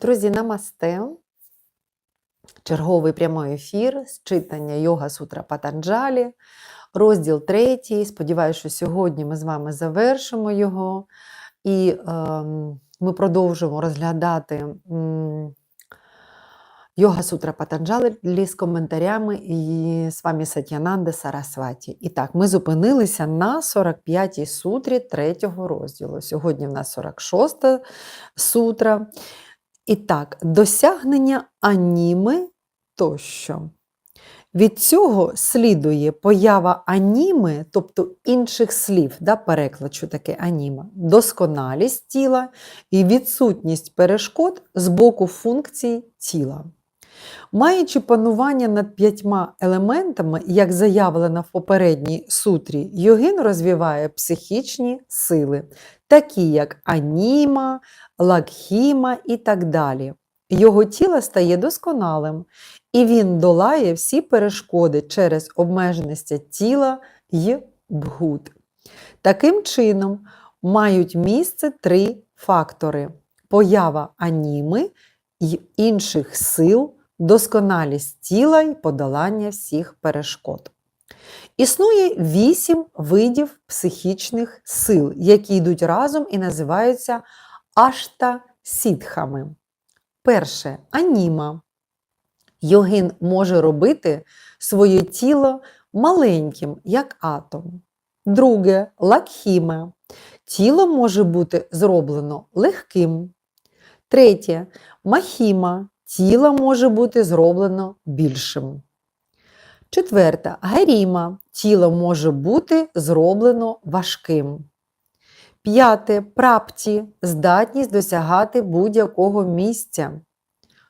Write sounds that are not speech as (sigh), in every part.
Друзі, намасте. Черговий прямий ефір з читання Йога Сутра Патанджалі, розділ третій. Сподіваюся, що сьогодні ми з вами завершимо його, і е, ми продовжимо розглядати Йога Сутра Патанджалі з коментарями і з вами Сатянанде Сарасваті. І так, ми зупинилися на 45-й сутрі третього розділу. Сьогодні в нас 46-та сутра. І так, досягнення аніми тощо. Від цього слідує поява аніми, тобто інших слів, да, переклад, таке аніма, досконалість тіла і відсутність перешкод з боку функцій тіла. Маючи панування над п'ятьма елементами, як заявлено в попередній сутрі, йогін розвиває психічні сили, такі як аніма, лакхіма і так далі. Його тіло стає досконалим, і він долає всі перешкоди через обмеженість тіла й бгут. Таким чином, мають місце три фактори: поява аніми й інших сил, досконалість тіла й подолання всіх перешкод. Існує вісім видів психічних сил, які йдуть разом і називаються ашта сітхами. Перше аніма. Йогін може робити своє тіло маленьким, як атом. Друге лакхіма. Тіло може бути зроблено легким. Третє махіма. Тіло може бути зроблено більшим. Четверте гаріма. Тіло може бути зроблено важким. П'яте прапті здатність досягати будь-якого місця.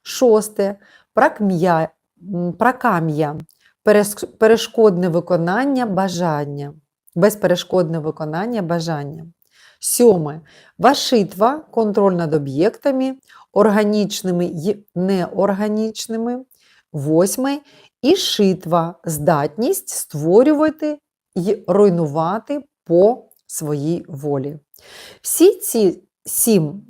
Шосте пракм'я, пракам'я перешкодне виконання бажання. Безперешкодне виконання бажання. Сьоме вашитва контроль над об'єктами, органічними й неорганічними. Восьме і шитва здатність створювати й руйнувати по своїй волі. Всі ці сім,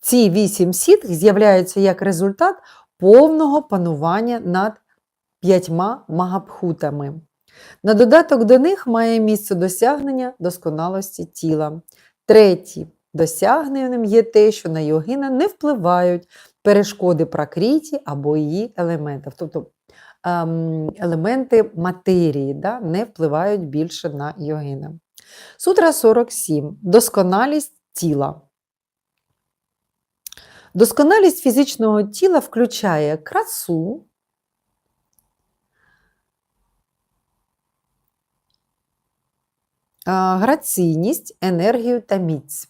ці вісім сітх з'являються як результат повного панування над п'ятьма магабхутами. На додаток до них має місце досягнення досконалості тіла. Третє досягненням є те, що на йогіна не впливають перешкоди пракріті або її елементів. Тобто ем, елементи матерії да, не впливають більше на йогіна. Сутра 47. Досконалість тіла. Досконалість фізичного тіла включає красу, граційність, енергію та міць.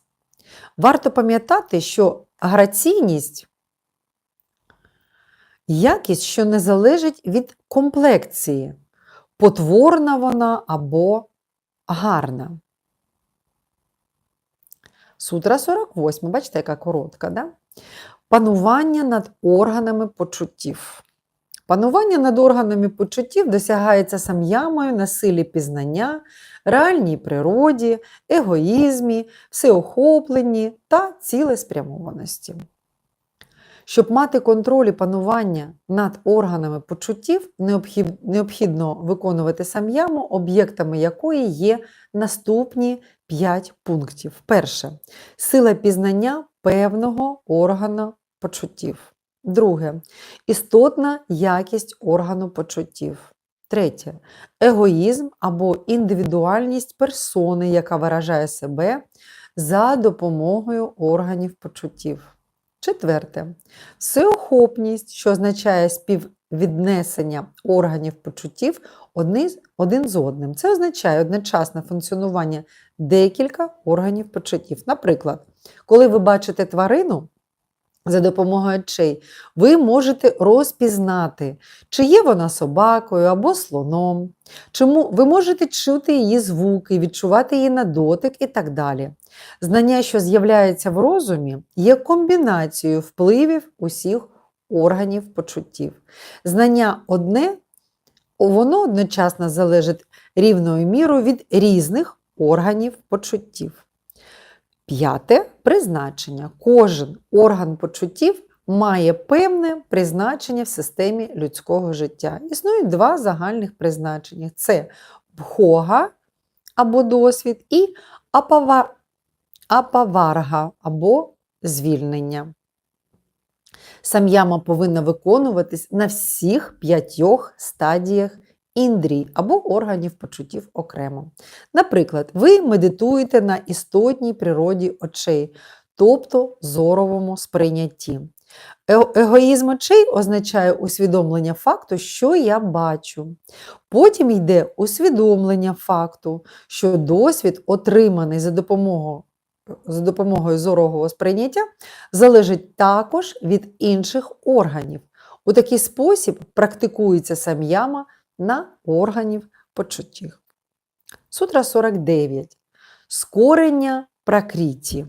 Варто пам'ятати, що граційність якість, що не залежить від комплекції, потворна вона або гарна. Сутра 48, бачите, яка коротка, да? панування над органами почуттів. Панування над органами почуттів досягається сам'ямою на силі пізнання, реальній природі, егоїзмі, всеохопленні та цілеспрямованості. Щоб мати контроль і панування над органами почуттів, необхідно виконувати сам'яму, об'єктами якої є наступні 5 пунктів. Перше сила пізнання певного органу почуттів. Друге істотна якість органу почуттів. Третє егоїзм або індивідуальність персони, яка виражає себе за допомогою органів почуттів. Четверте всеохопність, що означає співвіднесення органів почуттів один з одним. Це означає одночасне функціонування декілька органів почуттів. Наприклад, коли ви бачите тварину, за допомогою очей, ви можете розпізнати, чи є вона собакою або слоном, чому ви можете чути її звуки, відчувати її на дотик і так далі. Знання, що з'являється в розумі, є комбінацією впливів усіх органів почуттів. Знання одне, воно одночасно залежить рівною мірою від різних органів почуттів. П'яте призначення. Кожен орган почуттів має певне призначення в системі людського життя. Існують два загальних призначення: це бхога або досвід, і апава, апаварга або звільнення. Сам'яма повинна виконуватись на всіх п'ятьох стадіях індрій або органів почуттів окремо. Наприклад, ви медитуєте на істотній природі очей, тобто зоровому сприйнятті. Е- Егоїзм очей означає усвідомлення факту, що я бачу. Потім йде усвідомлення факту, що досвід, отриманий за допомогою, за допомогою зорового сприйняття, залежить також від інших органів. У такий спосіб практикується сам'яма на органів почуттів. Сутра 49. Скорення пракріті.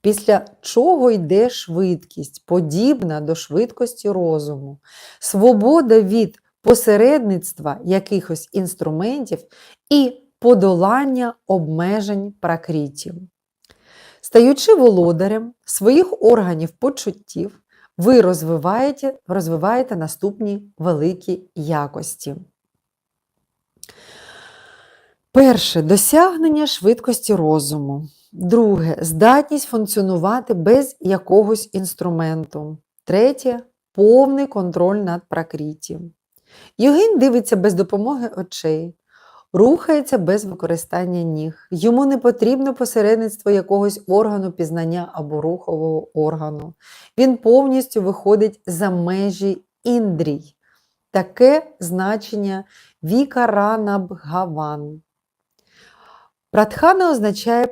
Після чого йде швидкість, подібна до швидкості розуму, свобода від посередництва якихось інструментів і подолання обмежень пракрітів. Стаючи володарем своїх органів почуттів, ви розвиваєте, розвиваєте наступні великі якості. Перше досягнення швидкості розуму. Друге здатність функціонувати без якогось інструменту. Третє повний контроль над пракріттям. Йогін дивиться без допомоги очей, рухається без використання ніг. Йому не потрібно посередництво якогось органу пізнання або рухового органу. Він повністю виходить за межі індрій. Таке значення вікаранабгаван. Пратхана означає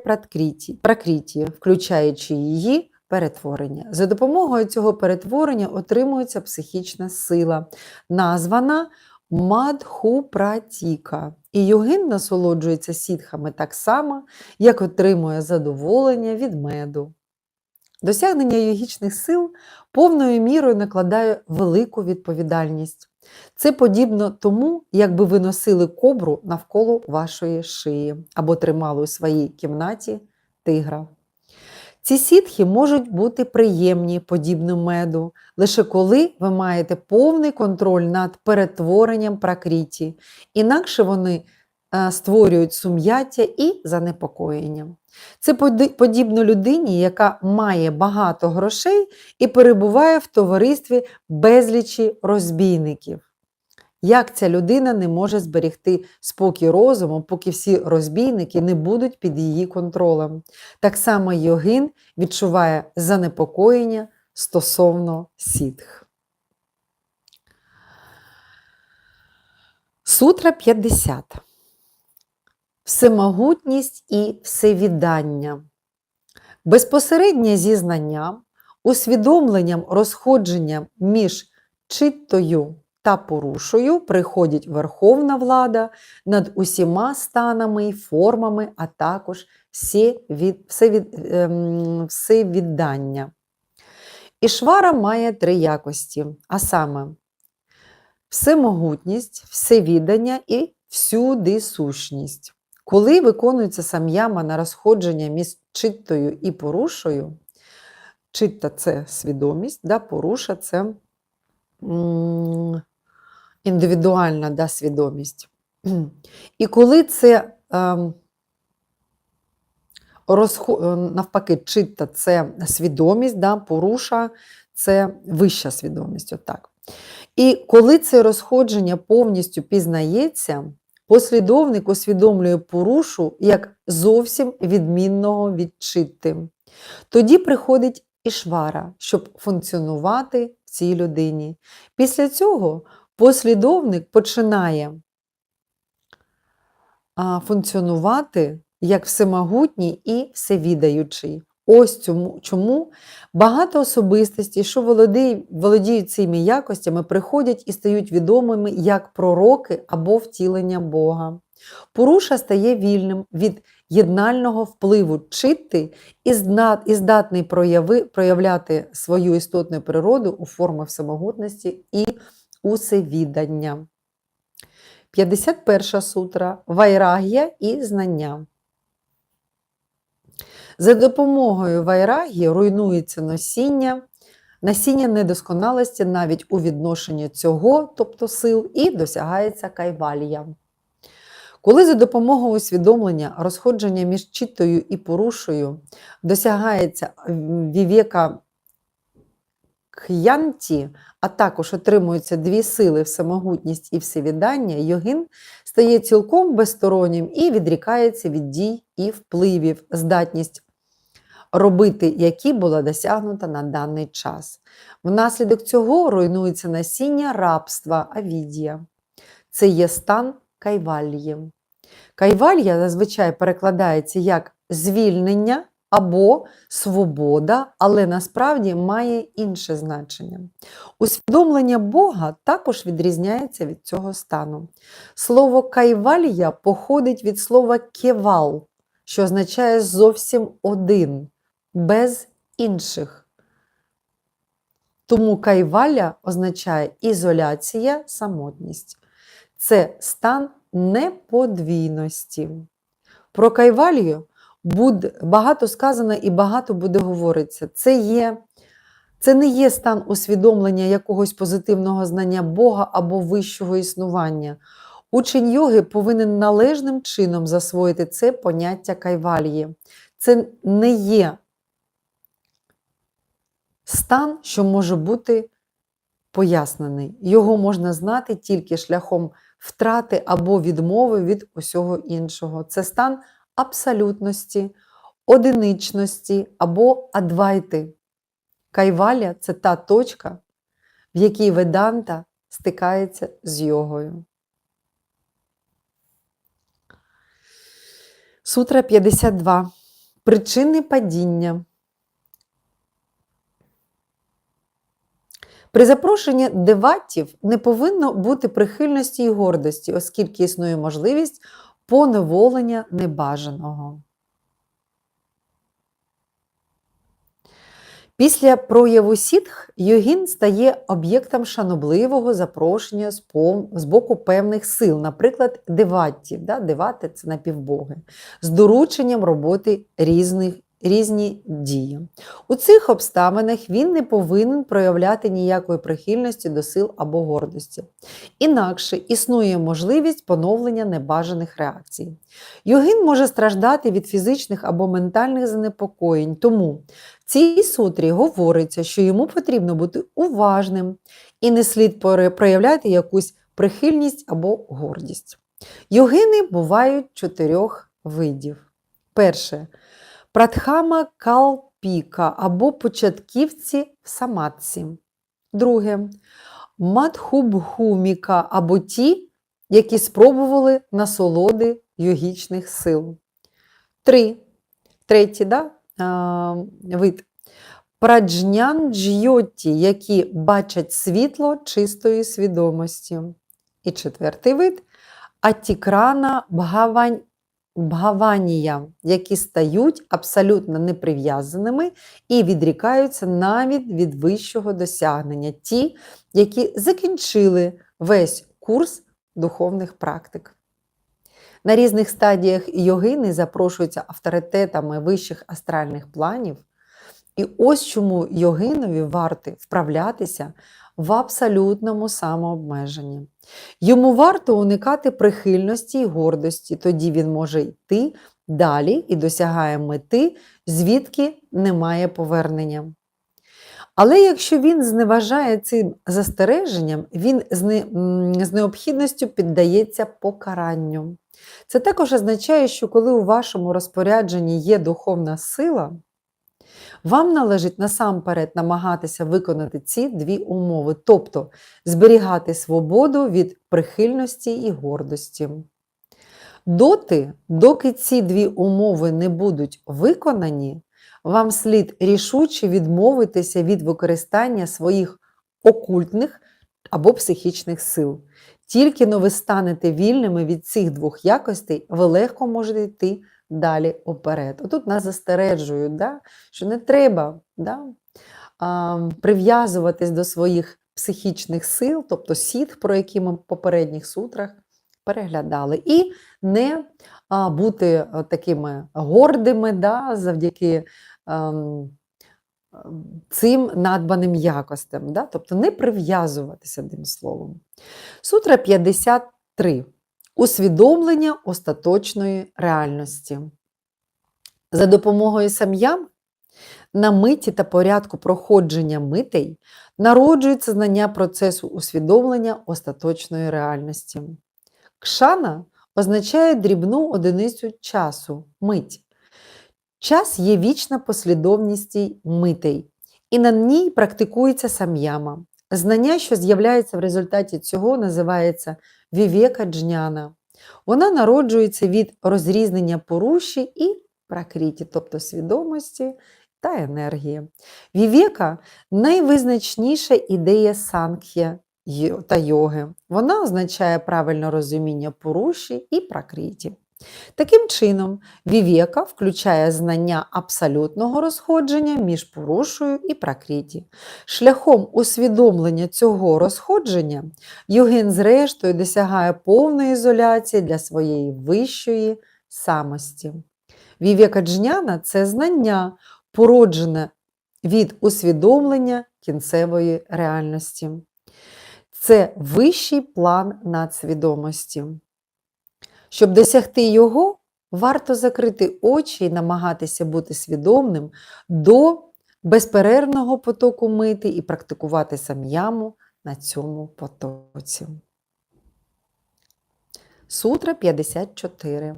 пракріті, включаючи її перетворення. За допомогою цього перетворення отримується психічна сила, названа Мадхупратіка. І йогин насолоджується сітхами так само, як отримує задоволення від меду. Досягнення йогічних сил повною мірою накладає велику відповідальність. Це подібно тому, якби ви носили кобру навколо вашої шиї або тримали у своїй кімнаті тигра. Ці сітхи можуть бути приємні, подібно меду, лише коли ви маєте повний контроль над перетворенням пракріті, інакше вони е, створюють сум'яття і занепокоєння. Це подібно людині, яка має багато грошей і перебуває в товаристві безлічі розбійників. Як ця людина не може зберегти спокій розуму, поки всі розбійники не будуть під її контролем? Так само йогин відчуває занепокоєння стосовно сітх. Сутра 50. Всемогутність і всевіддання. Безпосереднє зізнання, усвідомленням розходження між читтою та порушою приходить верховна влада над усіма станами і формами, а також всевід, всевід, ем, всевіддання. Ішвара має три якості, а саме всемогутність, всевіддання і всюди сущність. Коли виконується сам'яма на розходження між читтою і порушою, читта це свідомість, да, поруша це індивідуальна да, свідомість. І коли це ем, е, навпаки, читта це свідомість, да, поруша це вища свідомість. Отак. І коли це розходження повністю пізнається, послідовник усвідомлює порушу як зовсім відмінного від читти. Тоді приходить ішвара, щоб функціонувати в цій людині. Після цього послідовник починає функціонувати як всемогутній і всевідаючий. Ось цьому, чому багато особистостей, що володіють, цими якостями, приходять і стають відомими як пророки або втілення Бога. Поруша стає вільним від єднального впливу читти і здатний прояви, проявляти свою істотну природу у формі всемогутності і усевідання. 51 сутра Вайрагія і знання. За допомогою вайрагі руйнується носіння, насіння недосконалості навіть у відношенні цього, тобто сил, і досягається кайвалія. Коли за допомогою усвідомлення розходження між читою і порушою досягається вівека к'янті, а також отримуються дві сили всемогутність і всевіддання, йогін стає цілком безстороннім і відрікається від дій і впливів, здатність робити, які була досягнута на даний час. Внаслідок цього руйнується насіння рабства авідія. Це є стан кайвалії. Кайвалія зазвичай перекладається як звільнення або свобода, але насправді має інше значення. Усвідомлення Бога також відрізняється від цього стану. Слово кайвалія походить від слова кевал, що означає зовсім один, без інших. Тому кайваля означає ізоляція, самотність. Це стан неподвійності. Про кайвалію буде, багато сказано і багато буде говоритися. Це, є, це не є стан усвідомлення якогось позитивного знання Бога або вищого існування. Учень йоги повинен належним чином засвоїти це поняття кайвалії. Це не є стан, що може бути пояснений. Його можна знати тільки шляхом втрати або відмови від усього іншого. Це стан абсолютності, одиничності або адвайти. Кайваля це та точка, в якій Веданта стикається з йогою. Сутра 52. Причини падіння. При запрошенні деватів не повинно бути прихильності і гордості, оскільки існує можливість поневолення небажаного. Після прояву сітх йогін стає об'єктом шанобливого запрошення з боку певних сил, наприклад, деваттів, да? девати це напівбоги, з дорученням роботи різних, різні дії. У цих обставинах він не повинен проявляти ніякої прихильності до сил або гордості. Інакше існує можливість поновлення небажаних реакцій. Йогін може страждати від фізичних або ментальних занепокоєнь, тому в цій сутрі говориться, що йому потрібно бути уважним і не слід проявляти якусь прихильність або гордість. Йогини бувають чотирьох видів. Перше пратхама калпіка або початківці в самадці. Друге мадхубхуміка або ті, які спробували насолоди йогічних сил. Три. Третій да, вид. Праджнян джйоті, які бачать світло чистої свідомості. І четвертий вид атікрана бхавань, бхаванія, які стають абсолютно неприв'язаними і відрікаються навіть від вищого досягнення, ті, які закінчили весь курс духовних практик. На різних стадіях йогини запрошуються авторитетами вищих астральних планів. І ось чому йогинові варто вправлятися в абсолютному самообмеженні. Йому варто уникати прихильності і гордості, тоді він може йти далі і досягає мети, звідки немає повернення. Але якщо він зневажає цим застереженням, він з необхідністю піддається покаранню. Це також означає, що коли у вашому розпорядженні є духовна сила, вам належить насамперед намагатися виконати ці дві умови, тобто зберігати свободу від прихильності і гордості. Доти, доки ці дві умови не будуть виконані, вам слід рішуче відмовитися від використання своїх окультних або психічних сил. Тільки но ви станете вільними від цих двох якостей, ви легко можете йти далі оперед. Отут нас застережують, да? що не треба да? прив'язуватись до своїх психічних сил, тобто сітх, про які ми в попередніх сутрах переглядали. І не бути такими гордими да, завдяки ем, цим надбаним якостям, да? тобто не прив'язуватися одним словом. Сутра 53. Усвідомлення остаточної реальності. За допомогою сам'ям на миті та порядку проходження митей народжується знання процесу усвідомлення остаточної реальності. Кшана означає дрібну одиницю часу мить. Час є вічна послідовність митей, і на ній практикується сам'яма. Знання, що з'являється в результаті цього, називається вівека джняна. Вона народжується від розрізнення поруші і пракріті, тобто свідомості та енергії. Вівека найвизначніша ідея санкхя та йоги. Вона означає правильне розуміння поруші і пракріті. Таким чином, вівека включає знання абсолютного розходження між порушою і пракріті. Шляхом усвідомлення цього розходження йогін зрештою досягає повної ізоляції для своєї вищої самості. Вівека джняна це знання, породжене від усвідомлення кінцевої реальності. Це вищий план надсвідомості. Щоб досягти його, варто закрити очі і намагатися бути свідомним до безперервного потоку мити і практикувати сам'яму на цьому потоці. Сутра 54.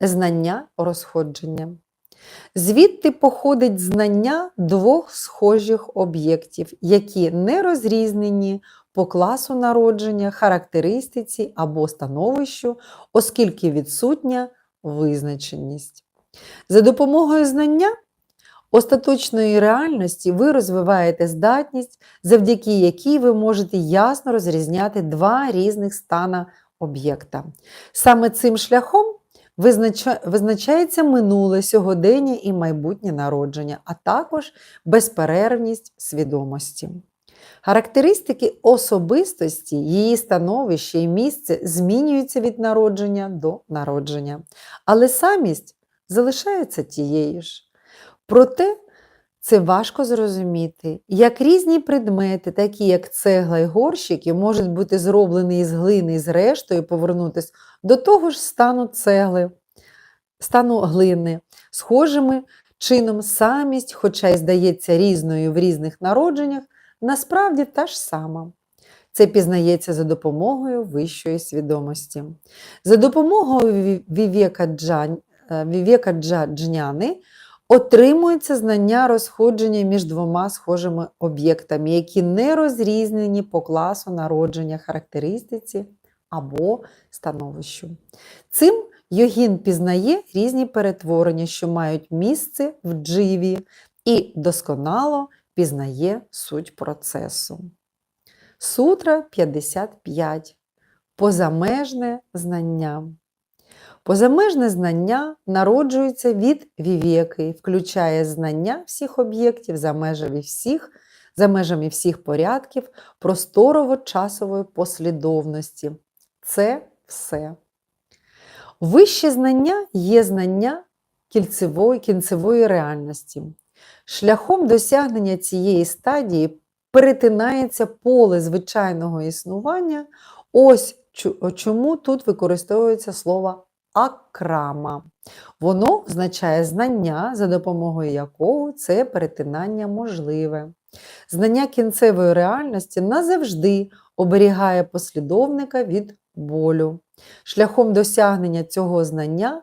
Знання розходження. Звідти походить знання двох схожих об'єктів, які не розрізнені по класу народження, характеристиці або становищу, оскільки відсутня визначеність. За допомогою знання остаточної реальності ви розвиваєте здатність, завдяки якій ви можете ясно розрізняти два різних стана об'єкта. Саме цим шляхом визначається минуле, сьогодення і майбутнє народження, а також безперервність свідомості. Характеристики особистості, її становище і місце змінюються від народження до народження, але самість залишається тією ж. Проте це важко зрозуміти, як різні предмети, такі як цегла й горщики, можуть бути зроблені із глини і зрештою повернутися до того ж стану цегли, стану глини, схожими чином самість, хоча й здається різною в різних народженнях, насправді та ж сама. Це пізнається за допомогою вищої свідомості. За допомогою ві- вівека джань- е, отримується знання розходження між двома схожими об'єктами, які не розрізнені по класу народження, характеристиці або становищу. Цим йогін пізнає різні перетворення, що мають місце в дживі, і досконало пізнає суть процесу. Сутра 55. Позамежне знання. Позамежне знання народжується від вівеки, включає знання всіх об'єктів за межами всіх, за межами всіх порядків просторово-часової послідовності. Це все. Вище знання є знання кінцевої реальності. Шляхом досягнення цієї стадії перетинається поле звичайного існування. Ось чому тут використовується слово акрама. Воно означає знання, за допомогою якого це перетинання можливе. Знання кінцевої реальності назавжди оберігає послідовника від болю. Шляхом досягнення цього знання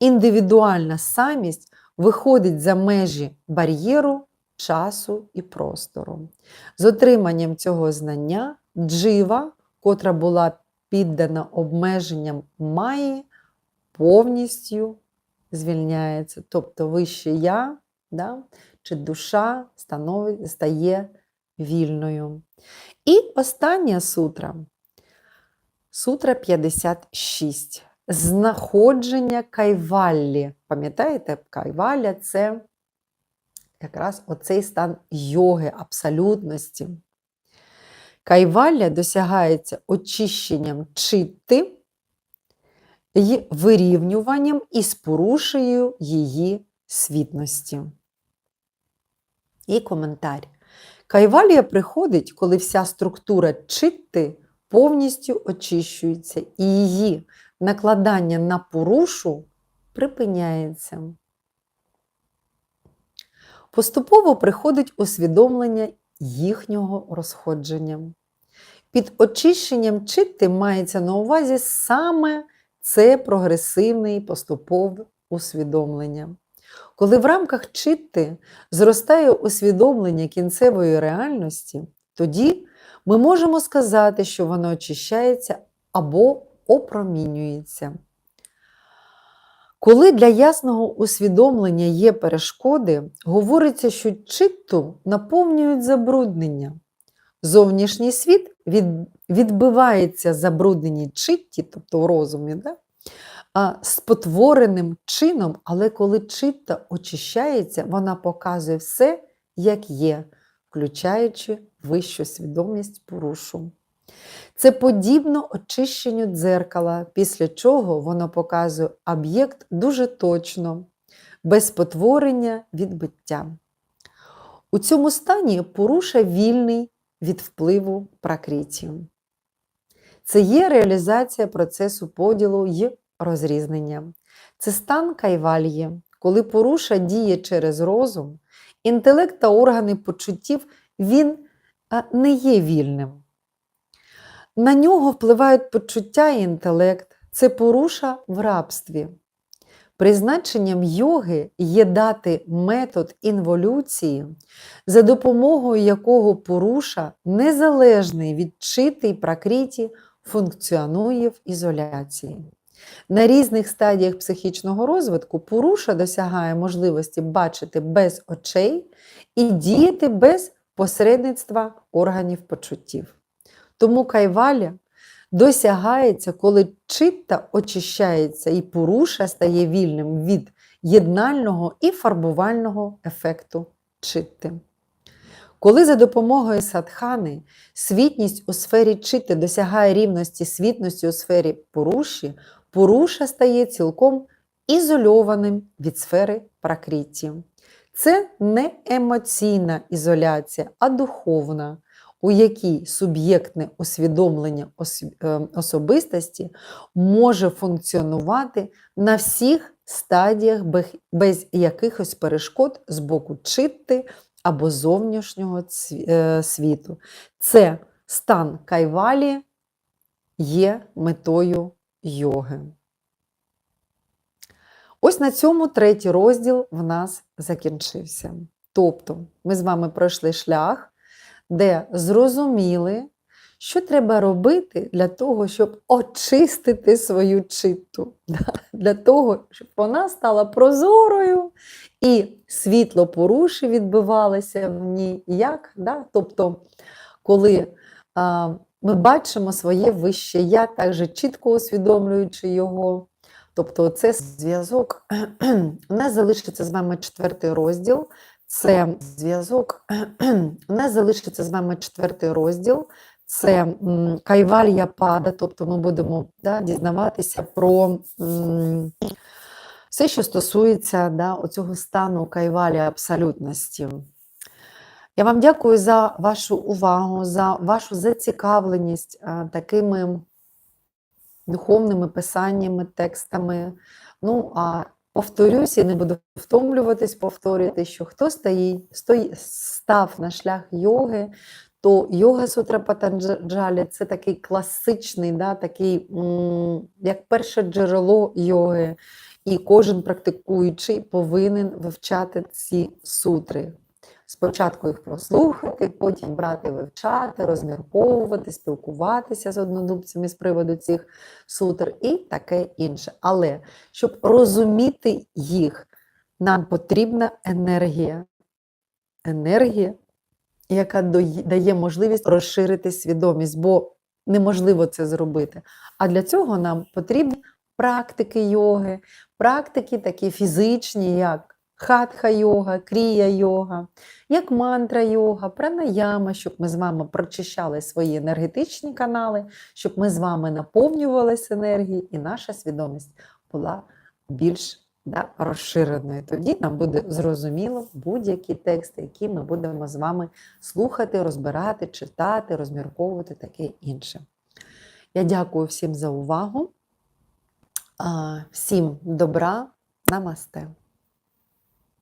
індивідуальна самість виходить за межі бар'єру, часу і простору. З отриманням цього знання джива, котра була піддана обмеженням маї, повністю звільняється. Тобто вище я да, чи душа станови- стає вільною. І остання сутра. Сутра 56. Знаходження кайваллі. Пам'ятаєте, кайвалля це якраз оцей стан йоги, абсолютності. Кайвалля досягається очищенням читти й вирівнюванням із порушею її світності. І коментар. Кайвалія приходить, коли вся структура читти повністю очищується, і її накладання на порушу припиняється. Поступово приходить усвідомлення їхнього розходження. Під очищенням читти мається на увазі саме це прогресивне і поступове усвідомлення. Коли в рамках читти зростає усвідомлення кінцевої реальності, тоді ми можемо сказати, що воно очищається або опромінюється. Коли для ясного усвідомлення є перешкоди, говориться, що читту наповнюють забруднення. Зовнішній світ від, відбивається забрудненій читті, тобто в розумі, да? а спотвореним чином, але коли читта очищається, вона показує все, як є, включаючи вищу свідомість порушу. Це подібно очищенню дзеркала, після чого воно показує об'єкт дуже точно, без спотворення відбиття. У цьому стані поруша вільний від впливу пракриті. Це є реалізація процесу поділу й розрізнення. Це стан кайвальє, коли поруша діє через розум, інтелект та органи почуттів він не є вільним. На нього впливають почуття і інтелект, це поруша в рабстві. Призначенням йоги є дати метод інволюції, за допомогою якого поруша, незалежний від чити й пракриті, функціонує в ізоляції. На різних стадіях психічного розвитку поруша досягає можливості бачити без очей і діяти без посередництва органів почуттів. Тому кайваля досягається, коли читта очищається і поруша стає вільним від єднального і фарбувального ефекту читти. Коли за допомогою садхани світність у сфері читти досягає рівності світності у сфері поруші, поруша стає цілком ізольованим від сфери пракриті. Це не емоційна ізоляція, а духовна, у якій суб'єктне усвідомлення е, особистості може функціонувати на всіх стадіях без- якихось перешкод з боку читти або зовнішнього е, світу. Це стан кайвалі є метою йоги. Ось на цьому третій розділ в нас закінчився. Тобто, ми з вами пройшли шлях, де зрозуміли, що треба робити для того, щоб очистити свою читту, (laughs) да? для того, щоб вона стала прозорою і світло поруші відбивалося в ній. Як? Да? Тобто, коли а, ми бачимо своє вище я, також чітко усвідомлюючи його. Тобто, це зв'язок. (clears throat) У нас залишиться з вами четвертий розділ. Це зв'язок. У нас залишиться з вами четвертий розділ. Це кайвалья пада, тобто ми будемо да, дізнаватися про м, все, що стосується да, оцього стану кайвалі абсолютності. Я вам дякую за вашу увагу, за вашу зацікавленість а, такими духовними писаннями, текстами. Ну, а повторюсь і не буду втомлюватись, повторювати, що хто стоїть, стої, став на шлях йоги, то йога сутра Патанджалі це такий класичний, да, такий, як перше джерело йоги. І кожен практикуючий повинен вивчати ці сутри. Спочатку їх прослухати, потім брати, вивчати, розмірковувати, спілкуватися з однодумцями з приводу цих сутр і таке інше. Але щоб розуміти їх, нам потрібна енергія. Енергія, яка дає можливість розширити свідомість, бо неможливо це зробити. А для цього нам потрібні практики йоги, практики такі фізичні, як хатха йога, крія йога, як мантра йога, пранаяма, щоб ми з вами прочищали свої енергетичні канали, щоб ми з вами наповнювалися енергією, і наша свідомість була більш да, розширеною. Тоді нам буде зрозуміло будь-які тексти, які ми будемо з вами слухати, розбирати, читати, розмірковувати таке інше. Я дякую всім за увагу. Всім добра, намасте.